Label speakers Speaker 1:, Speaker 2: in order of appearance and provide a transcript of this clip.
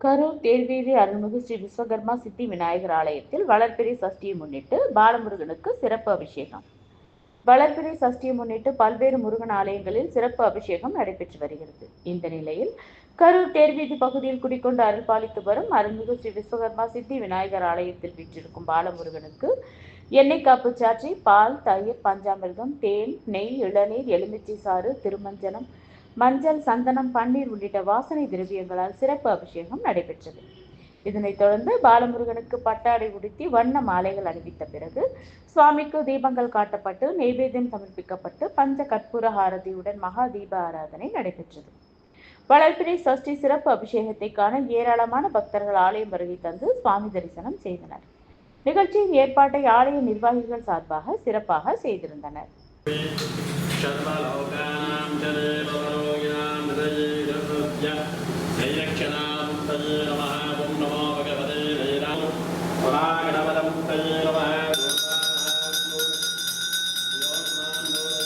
Speaker 1: கரூர் தேர்வீதி அருள்மிகு ஸ்ரீ விஸ்வகர்மா சித்தி விநாயகர் ஆலயத்தில் வளர்பிறை சஷ்டியை முன்னிட்டு பாலமுருகனுக்கு சிறப்பு அபிஷேகம். வளர்பிறை சஷ்டியை முன்னிட்டு பல்வேறு முருகன் ஆலயங்களில் சிறப்பு அபிஷேகம் நடைபெற்று வருகிறது. இந்த நிலையில் கரூர் தேர்வீதி பகுதியில் குடிக்கொண்டு அருள்பாலித்து வரும் அருள்மிகு ஸ்ரீ விஸ்வகர்மா சித்தி விநாயகர் ஆலயத்தில் வீற்றிருக்கும் பாலமுருகனுக்கு எண்ணெய் காப்பு சாற்றி பால் தயிர் பஞ்சாமிர்தம் தேன் நெய் இளநீர் எலுமிச்சை சாறு திருமஞ்சனம் மஞ்சள் சந்தனம் பன்னீர் உள்ளிட்ட வாசனை திரவியங்களால் சிறப்பு அபிஷேகம் நடைபெற்றது. இதனைத் தொடர்ந்து பாலமுருகனுக்கு பட்டாடை உடுத்தி வண்ண மாலைகள் அணிவித்த பிறகு சுவாமிக்கு தீபங்கள் காட்டப்பட்டு நெய்வேத்தியம் சமர்ப்பிக்கப்பட்டு பஞ்ச கற்பூர ஆரதியுடன் மகா தீப ஆராதனை நடைபெற்றது. வளர்பிரி சஷ்டி சிறப்பு அபிஷேகத்தை காண ஏராளமான பக்தர்கள் ஆலயம் வருகை தந்து சுவாமி தரிசனம் செய்தனர். நிகழ்ச்சியின் ஏற்பாட்டை ஆலய நிர்வாகிகள் சார்பாக சிறப்பாக செய்திருந்தனர்.